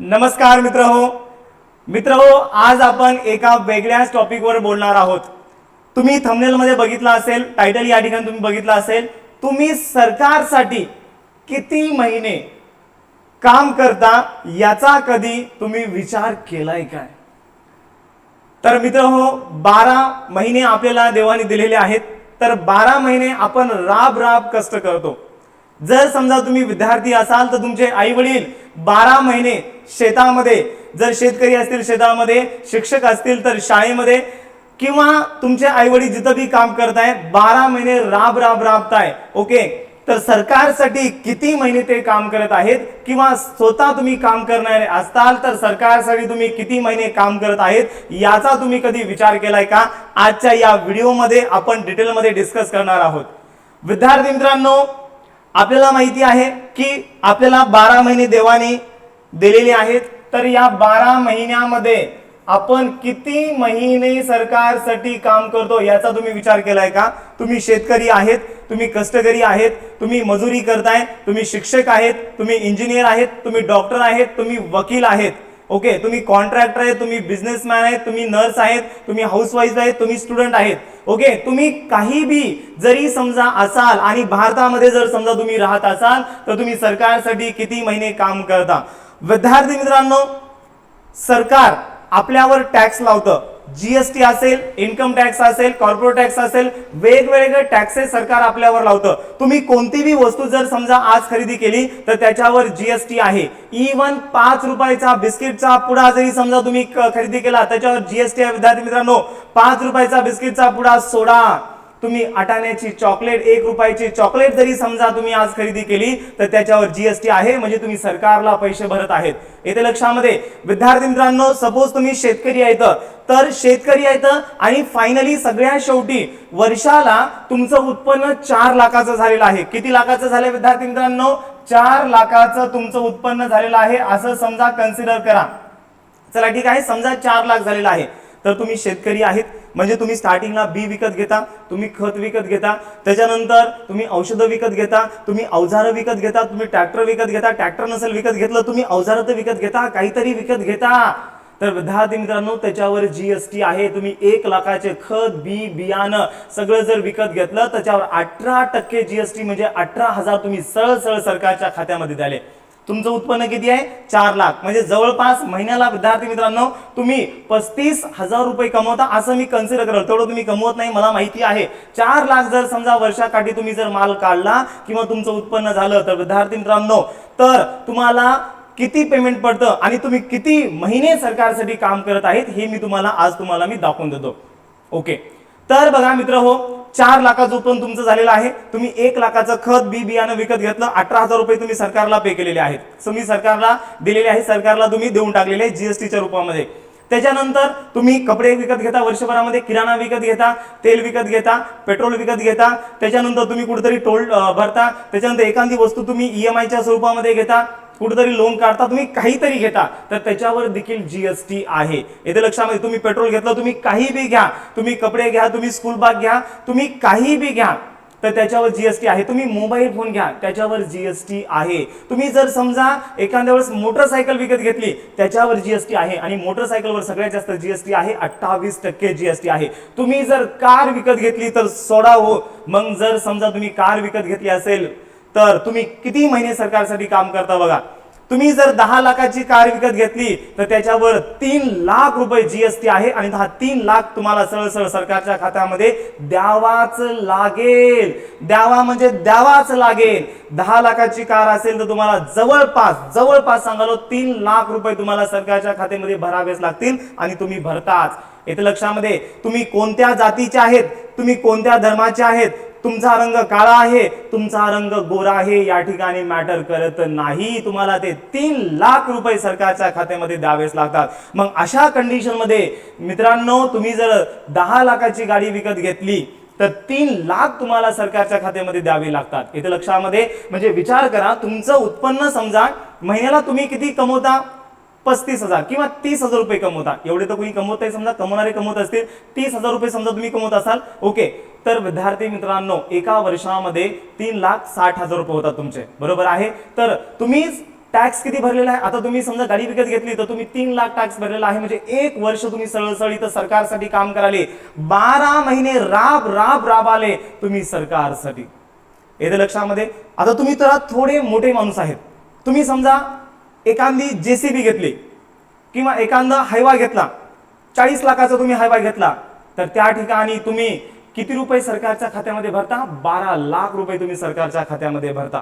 नमस्कार मित्र हो मित्र हो आज आपण एका वेगळ्याच टॉपिकवर बोलणार आहोत. तुम्ही थंबनेलमध्ये बघितलं असेल टायटल या ठिकाणी तुम्ही बघितलं असेल तुम्ही सरकारसाठी किती महिने काम करता याचा कधी तुम्ही विचार केलाय काय? तर मित्र हो बारा महिने आपल्याला देवाने दिलेले आहेत. तर बारा महिने आपण राब राब कष्ट करतो. जर समजा तुम्ही विद्यार्थी असाल तर तुमचे आई वडील बारा महिने शेतामध्ये जर शेतकरी असतील शेतामध्ये शिक्षक असतील तर शाळेमध्ये किंवा तुमचे आई वडील जिथं बी काम करत बारा महिने राब राब राबताय ओके? तर सरकारसाठी किती महिने ते काम करत आहेत? किंवा स्वतः तुम्ही काम करणारे असताल तर सरकारसाठी तुम्ही किती महिने काम करत आहेत? याचा तुम्ही कधी विचार केलाय का? आजच्या या व्हिडिओमध्ये आपण डिटेलमध्ये डिस्कस करणार आहोत. विद्यार्थी मित्रांनो आपल्याला माहिती आहे की आपल्याला बारा महिने देवाने दिलेले आहेत तर या बारा महिन्यामध्ये आपण किती महिने सरकारसाठी काम करतो याचा तुम्ही विचार केलाय का? तुम्ही शेतकरी आहेत तुम्ही कष्टकरी आहेत तुम्ही मजुरी करताय तुम्ही शिक्षक आहेत तुम्ही इंजिनियर आहेत तुम्ही डॉक्टर आहेत तुम्ही वकील आहेत. ओके तुम्ही कॉन्ट्रॅक्टर आहेत तुम्ही बिझनेसमॅन आहेत तुम्ही नर्स आहेत तुम्ही हाऊसवाईफ आहेत तुम्ही स्टुडंट आहेत. ओके तुम्ही काही बी जरी समजा असाल आणि भारतामध्ये जर समजा तुम्ही राहत असाल तर तुम्ही सरकारसाठी किती महिने काम करता? विद्यार्थी मित्रांनो सरकार आपल्यावर टॅक्स लावतं. जीएसटी असेल इन्कम टॅक्स असेल कॉर्पोरेट टॅक्स असेल वेगवेगळे टॅक्सेस सरकार आपल्यावर लावतं. तुम्ही कोणतीही वस्तू जर समजा आज खरेदी केली तर त्याच्यावर जीएसटी आहे. इवन पाच रुपयाचा बिस्किटचा पुडा जरी समजा तुम्ही खरेदी केला त्याच्यावर जीएसटी आहे. विद्यार्थी मित्रांनो पाच रुपयाचा बिस्किटचा पुडा सोडा. तुम्ही अटाण्याची चॉकलेट एक रुपयाची चॉकलेट जरी समजा तुम्ही आज खरेदी केली तर त्याच्यावर जीएसटी आहे म्हणजे तुम्ही सरकारला पैसे भरत आहेत. येथे लक्षामध्ये विद्यार्थी मित्रांनो सपोज तुम्ही शेतकरी आहेत तर शेतकरी आहेत आणि फायनली सगळ्या शेवटी वर्षाला तुमचं उत्पन्न चार लाखाचं झालेलं आहे. किती लाखाचं झालं विद्यार्थी मित्रांनो? चार लाखाचं तुमचं उत्पन्न झालेलं आहे असं समजा कन्सिडर करा. चला ठीक आहे समजा चार लाख झालेला आहे. तर तुम्ही शेतकरी आहेत म्हणजे तुम्ही स्टार्टिंगला बी विकत घेता तुम्ही खत विकत घेता त्याच्यानंतर तुम्ही औषधं विकत घेता तुम्ही अवजारं विकत घेता तुम्ही ट्रॅक्टर विकत घेता ट्रॅक्टर नसेल विकत घेतलं तुम्ही अवजारं तर विकत घेता काहीतरी विकत घेता. तर विद्यार्थी मित्रांनो त्याच्यावर जीएसटी आहे तुम्ही एक लाखाचे खत बी बियाणं सगळं जर विकत घेतलं त्याच्यावर अठरा टक्के जीएसटी म्हणजे अठरा हजार तुम्ही सरळ सरळ सरकारच्या खात्यामध्ये द्याले. तुमचं उत्पन्न किती आहे? चार लाख. म्हणजे जवळपास महिन्याला विद्यार्थी मित्रांनो तुम्ही पस्तीस हजार रुपये कमवता असं मी कन्सिडर करेल तेवढं तुम्ही कमवत नाही मला माहिती आहे. चार लाख जर समजा वर्षाकाठी तुम्ही जर माल काढला किंवा तुमचं उत्पन्न झालं तर विद्यार्थी मित्रांनो तर तुम्हाला किती पेमेंट पडतं आणि तुम्ही किती महिने सरकारसाठी काम करत आहेत हे मी तुम्हाला आज तुम्हाला मी दाखवून देतो. ओके तर बघा मित्र हो चार लाखाचं उत्पन्न तुमचं झालेलं आहे. तुम्ही एक लाखाचं खत बी बियाणं विकत घेतलं अठरा हजार रुपये तुम्ही सरकारला पे केलेले आहेत. तुम्ही सरकारला दिलेले आहे सरकारला तुम्ही देऊन टाकलेले आहे जीएसटीच्या रूपामध्ये. त्याच्यानंतर तुम्ही कपडे विकत घेता वर्षभरामध्ये किराणा विकत घेता तेल विकत घेता पेट्रोल विकत घेता त्याच्यानंतर तुम्ही कुठेतरी टोल भरता त्याच्यानंतर एखादी वस्तू तुम्ही ई एम आयच्या स्वरूपामध्ये घेता कुठेतरी लोन काढता तुम्ही काहीतरी घेता. तर त्याच्यावर देखील जीएसटी आहे. येथे लक्षामध्ये तुम्ही पेट्रोल घेतलं तुम्ही काही बी घ्या. तुम्ही कपडे घ्या तुम्ही स्कूल बॅग घ्या तुम्ही काही बी घ्या. तर त्याच्यावर जीएसटी आहे. तुम्ही मोबाईल फोन घ्या. त्याच्यावर जीएसटी आहे. तुम्ही जर समजा एखाद्या वेळेस मोटरसायकल विकत घेतली त्याच्यावर जीएसटी आहे. आणि मोटरसायकलवर सगळ्यात जास्त जीएसटी आहे. अठ्ठावीस टक्के जीएसटी आहे. तुम्ही जर कार विकत घेतली तर सोडा हो. मग जर समजा तुम्ही कार विकत घेतली असेल तर तुम्ही किती महिने सरकारसाठी काम करता बघा. तुम्ही जर दहा लाखाची कार विकत घेतली तर त्याच्यावर तीन लाख रुपये जीएसटी आहे आणि हा तीन लाख तुम्हाला सरळ सरळ सरकारच्या खात्यामध्ये द्यावाच लागेल. द्यावा म्हणजे द्यावाच लागेल. दहा लाखाची कार असेल तर तुम्हाला जवळपास जवळपास सांगालो तीन लाख रुपये तुम्हाला सरकारच्या खात्यामध्ये भरावेच लागतील आणि तुम्ही भरताच. येथे लक्षामध्ये तुम्ही कोणत्या जातीचे आहेत? तुम्ही कोणत्या धर्माचे आहेत? तुमचा रंग काळा आहे तुमचा रंग गोरा आहे या ठिकाणी मॅटर करत नाही. तुम्हाला ते तीन लाख रुपये सरकारच्या खात्यामध्ये द्यावेच लागतात. मग अशा कंडिशनमध्ये मित्रांनो तुम्ही जर दहा लाखाची गाडी विकत घेतली तर तीन लाख तुम्हाला सरकारच्या खात्यामध्ये द्यावे लागतात. इथे लक्षामध्ये म्हणजे विचार करा तुमचं उत्पन्न समजा महिन्याला तुम्ही किती कमवता? पस्तीस हजार किंवा तीस हजार रुपये कमवता. एवढे तर कोणी कमवत आहे समजा कमवणारे कमवत असतील तीस हजार रुपये समजा तुम्ही कमवत असाल ओके. तर विद्यार्थी मित्रांनो एका वर्षामध्ये तीन लाख साठ हजार रुपये होतात तुमचे. बरोबर आहे? तर तुम्ही टॅक्स किती भरलेला आहे? आता तुम्ही समजा गाडी विकत घेतली तर तुम्ही तीन लाख टॅक्स भरलेला आहे. म्हणजे एक वर्ष तुम्ही सळसळीत सरकारसाठी काम कराले. बारा महिने राब राब राब आले तुम्ही सरकारसाठी. येते लक्षामध्ये? आता तुम्ही तर थोडे मोठे माणूस आहेत. तुम्ही समजा एखादी जेसीबी घेतली किंवा एखादा हायवा घेतला चाळीस लाखाचा तुम्ही हायवा घेतला तर त्या ठिकाणी तुम्ही किती रुपये सरकारच्या खात्यामध्ये भरता? बारा लाख रुपये तुम्ही सरकारच्या खात्यामध्ये भरता.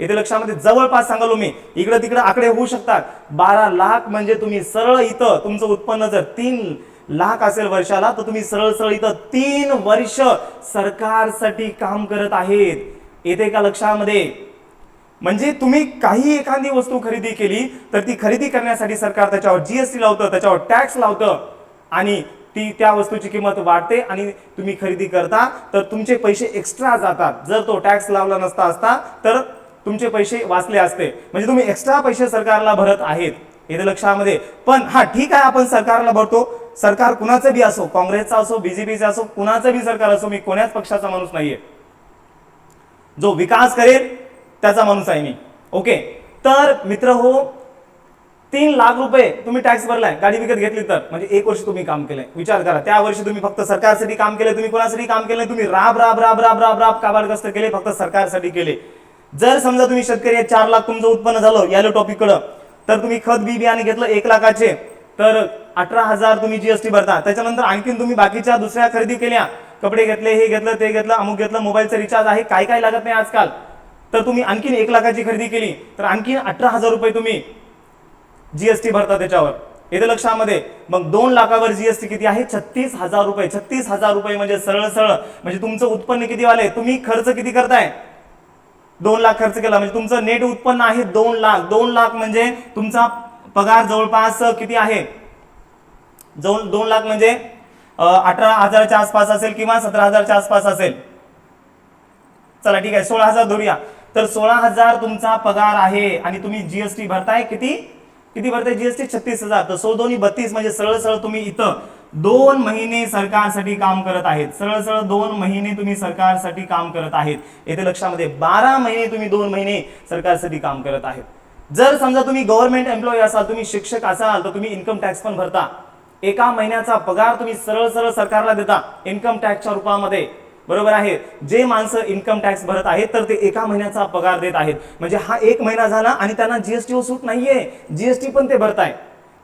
येथे लक्षामध्ये जवळपास सांगालो मी इकडं तिकडे आकडे होऊ शकतात. बारा लाख म्हणजे तुम्ही सरळ इथं तुमचं उत्पन्न जर तीन लाख असेल वर्षाला तर तुम्ही सरळ सरळ इथं तीन वर्ष सरकारसाठी काम करत आहेत. येते का लक्षामध्ये? म्हणजे तुम्ही काही एखादी वस्तू खरेदी केली तर ती खरेदी करण्यासाठी सरकार त्याच्यावर जीएसटी लावतं त्याच्यावर टॅक्स लावतं. आणि ती त्या वस्तूची किंमत वाढते आणि तुम्ही खरेदी करता तर तुमचे पैसे एक्स्ट्रा जातात. जर तो टॅक्स लावला नसता असता तर तुमचे पैसे वाचले असते. म्हणजे तुम्ही एक्स्ट्रा पैसे सरकारला भरत आहेत. हे लक्षामध्ये पण हा ठीक आहे आपण सरकारला भरतो. सरकार कुणाचं बी असो काँग्रेसचा असो बीजेपीचा असो कुणाचं बी सरकार असो मी कोण्याच पक्षाचा माणूस नाहीये. जो विकास करेल त्याचा माणूस आहे मी. ओके तर मित्र हो तीन लाख रुपये तुम्ही टॅक्स भरलाय गाडी विकत घेतली तर. म्हणजे एक वर्ष तुम्ही काम केलंय. विचार करा. त्या वर्षी तुम्ही फक्त सरकारसाठी काम केलं तुम्ही कोणासाठी काम केलं तुम्ही राब राब राब राब राब राब काबाडग्रस्त केले फक्त सरकारसाठी केले. जर समजा तुम्ही शेतकरी चार लाख तुमचं उत्पन्न झालं यालो टॉपिक कडं तर तुम्ही खत बी बियाणे घेतलं एक लाखाचे. तर अठरा हजार तुम्ही जीएसटी भरता. त्याच्यानंतर आणखीन तुम्ही बाकीच्या दुसऱ्या खरेदी केल्या. कपडे घेतले हे घेतलं ते घेतलं अमुक घेतलं मोबाईलचं रिचार्ज आहे काय काय लागत नाही आजकाल? तर तुम्ही आणखीन एक लाखाची खरेदी केली तर आणखीन अठरा हजार रुपये तुम्ही जीएसटी भरता त्याच्यावर. येते लक्षामध्ये? मग दोन लाखावर जीएसटी किती आहे? छत्तीस हजार रुपये. छत्तीस हजार रुपये म्हणजे सरळ सरळ. म्हणजे तुमचं उत्पन्न किती वाले तुम्ही खर्च किती करताय? दोन लाख खर्च केला. म्हणजे तुमचं नेट उत्पन्न आहे दोन लाख. दोन लाख म्हणजे तुमचा पगार जवळपास किती आहे? जवळ दोन लाख म्हणजे अठरा हजाराच्या आसपास असेल किंवा सतरा हजारच्या आसपास असेल. चला ठीक आहे सोळा हजार धरूया. तर सोळा हजार तुमचा पगार आहे आणि तुम्ही जीएसटी भरताय किती? किती भरताय जीएसटी छत्तीस हजार. तर सो दोन्ही बत्तीस म्हणजे सरळ सरळ तुम्ही इथं दोन महिने सरकारसाठी काम करत आहेत. सरळ सरळ दोन महिने तुम्ही सरकारसाठी काम करत आहेत. येथे लक्षामध्ये बारा महिने तुम्ही दोन महिने सरकारसाठी काम करत आहेत. जर समजा तुम्ही गव्हर्नमेंट एम्प्लॉई असाल तुम्ही शिक्षक असाल तर तुम्ही इन्कम टॅक्स पण भरता. एका महिन्याचा पगार तुम्ही सरळ सरळ सरकारला देता इन्कम टॅक्सच्या रूपामध्ये. बरोबर आहे जे माणसं इन्कम टॅक्स भरत आहेत तर ते एका महिन्याचा पगार देत आहेत म्हणजे हा एक महिना झाला आणि त्यांना जीएसटी सूट नाहीये जीएसटी पण ते भरताय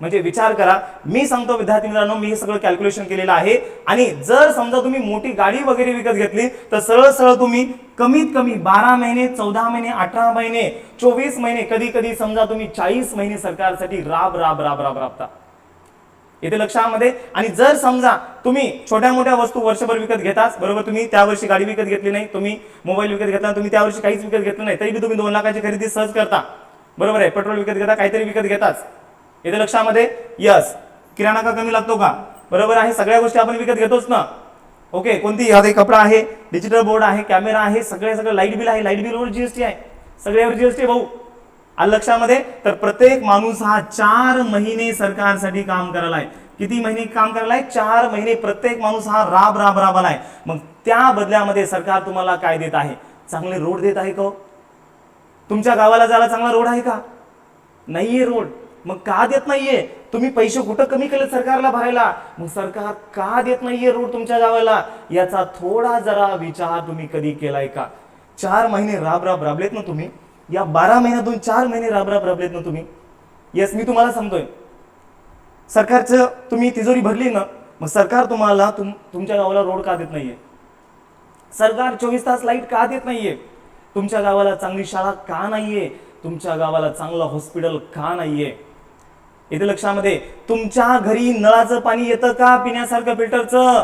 म्हणजे विचार करा मी सांगतो विद्यार्थी मित्रांनो मी हे सगळं कॅल्क्युलेशन केलेलं आहे आणि जर समजा तुम्ही मोठी गाडी वगैरे विकत घेतली तर सरळ सरळ तुम्ही कमीत कमी बारा महिने चौदा महिने अठरा महिने चोवीस महिने कधी कधी समजा तुम्ही चाळीस महिने सरकारसाठी राब राब राब राब राबता येते लक्षामध्ये. आणि जर समजा तुम्ही छोट्या मोठ्या वस्तू वर्षभर विकत घेताच बरोबर तुम्ही त्या वर्षी गाडी विकत घेतली नाही तुम्ही मोबाईल विकत घेतला तुम्ही त्या वर्षी काहीच विकत घेतलं नाही तरी बी तुम्ही दोन लाखाची खरेदी सहज करता. बरोबर आहे पेट्रोल विकत घेता काहीतरी विकत घेताच. येते लक्षामध्ये यस किराणा का कमी लागतो का? बरोबर आहे सगळ्या गोष्टी आपण विकत घेतोच ना. ओके कोणती ह्यात कपडा आहे डिजिटल बोर्ड आहे कॅमेरा आहे सगळे सगळं लाइट बिल आहे लाइट बिलवर जीएसटी आहे. सगळ्यावर जीएसटी भाऊ. आलं लक्षामध्ये? तर प्रत्येक माणूस हा चार महिने सरकारसाठी काम करायला आहे किती महिने काम करायला आहे चार महिने प्रत्येक माणूस हा राब राब राबाला आहे मग त्या बदल्यामध्ये सरकार तुम्हाला काय देत आहे? चांगले रोड देत आहे का हो? तुमच्या गावाला जायला चांगला रोड आहे का? नाहीये रोड. मग का देत नाहीये? तुम्ही पैसे कुठं कमी केले सरकारला भरायला? मग सरकार का देत नाहीये रोड तुमच्या गावाला? याचा थोडा जरा विचार तुम्ही कधी केलाय का? चार महिने राब राब राबलेत ना तुम्ही. या बारा महिन्यातून चार महिने राबराब राबलेत ना तुम्ही. येस मी तुम्हाला सांगतोय. सरकारचं तुम्ही तिजोरी भरली ना मग सरकार तुम्हाला तुम तुमच्या गावाला रोड का देत नाहीये? सरकार चोवीस तास लाइट का देत नाहीये? तुमच्या गावाला चांगली शाळा का नाहीये? तुमच्या गावाला चांगलं हॉस्पिटल का नाहीये? येते लक्षामध्ये तुमच्या घरी नळाचं पाणी येतं का पिण्यासारखं फिल्टरचं?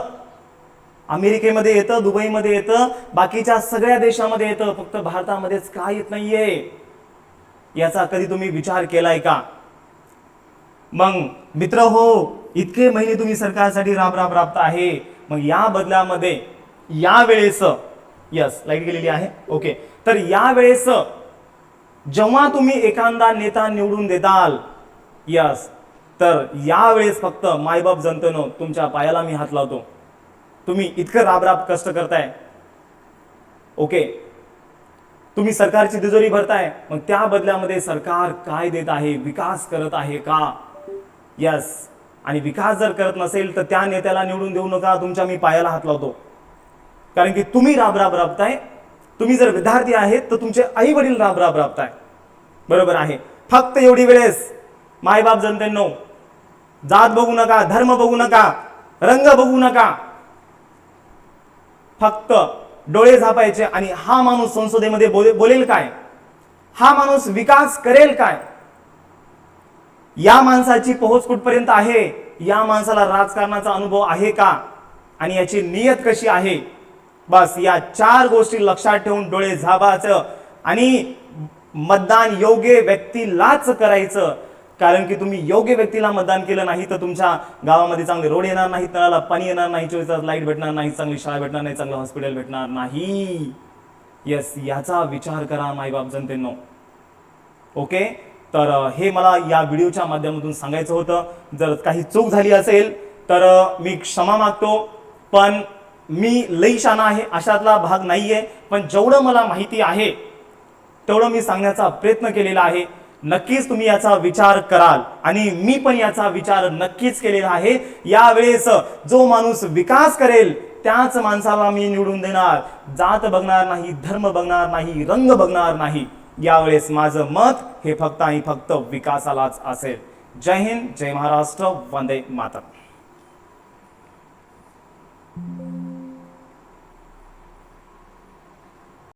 अमेरिकेमध्ये येतं दुबईमध्ये येतं बाकीच्या सगळ्या देशामध्ये येतं फक्त भारतामध्येच का येत नाहीये? याचा कधी तुम्ही विचार केलाय का? मग मित्र हो इतके महिने तुम्ही सरकारसाठी राब राब राबता आहे. मग या बदल्यामध्ये या वेळेस यस लाइट गेलेली आहे. ओके तर या वेळेस जेव्हा तुम्ही एखादा नेता निवडून देताल यस तर यावेळेस फक्त मायबाप जनतेनं तुमच्या पायाला मी हात लावतो. तुम्ही इतकं राबराब कष्ट करताय. ओके तुम्ही सरकारची तिजोरी भरताय. मग त्या बदल्यामध्ये सरकार काय देत आहे? विकास करत आहे का? यस आणि विकास जर करत नसेल तर त्या नेत्याला निवडून देऊ नका. तुमच्या मी पायाला हात लावतो. कारण की तुम्ही राब राब राबताय. तुम्ही जर विद्यार्थी आहेत तर तुमचे आई वडील राबराब राबताय. बरोबर आहे. फक्त एवढी वेळेस मायबाप जनतेनो जात बघू नका धर्म बघू नका रंग बघू नका. फक्त डोळे झापायचे आणि हा माणूस संसदेमध्ये बोले- बोलेल काय? हा माणूस विकास करेल काय? या माणसाची पोहोच कुठपर्यंत आहे? या माणसाला राजकारणाचा अनुभव आहे का? आणि याची नियत कशी आहे? बस या चार गोष्टी लक्षात ठेवून डोळे झाबाचं आणि मतदान योग्य व्यक्तीलाच करायचं. कारण की तुम्ही योग्य व्यक्तीला मतदान केलं नाही तर तुमच्या गावामध्ये चांगले रोड येणार नाही तळाला पाणी येणार नाही चोवीस तास लाइट भेटणार नाही चांगली शाळा भेटणार नाही चांगलं हॉस्पिटल भेटणार नाही. येस याचा विचार करा माईबाप जनतेनो. ओके तर हे मला या व्हिडिओच्या माध्यमातून सांगायचं होतं. जर काही चूक झाली असेल तर मी क्षमा मागतो. पण मी लई शाना आहे अशातला भाग नाहीये. पण जेवढं मला माहिती आहे तेवढं मी सांगण्याचा प्रयत्न केलेला आहे. नक्कीच तुम्ही याचा विचार कराल. आणि मी पण याचा विचार नक्कीच केलेला आहे. यावेळेस जो माणूस विकास करेल त्याच माणसाला मी निवडून देणार. जात बघणार नाही धर्म बघणार नाही रंग बघणार नाही. यावेळेस माझं मत हे फक्त आणि फक्त विकासालाच असेल. जय हिंद जय महाराष्ट्र वंदे मातरम.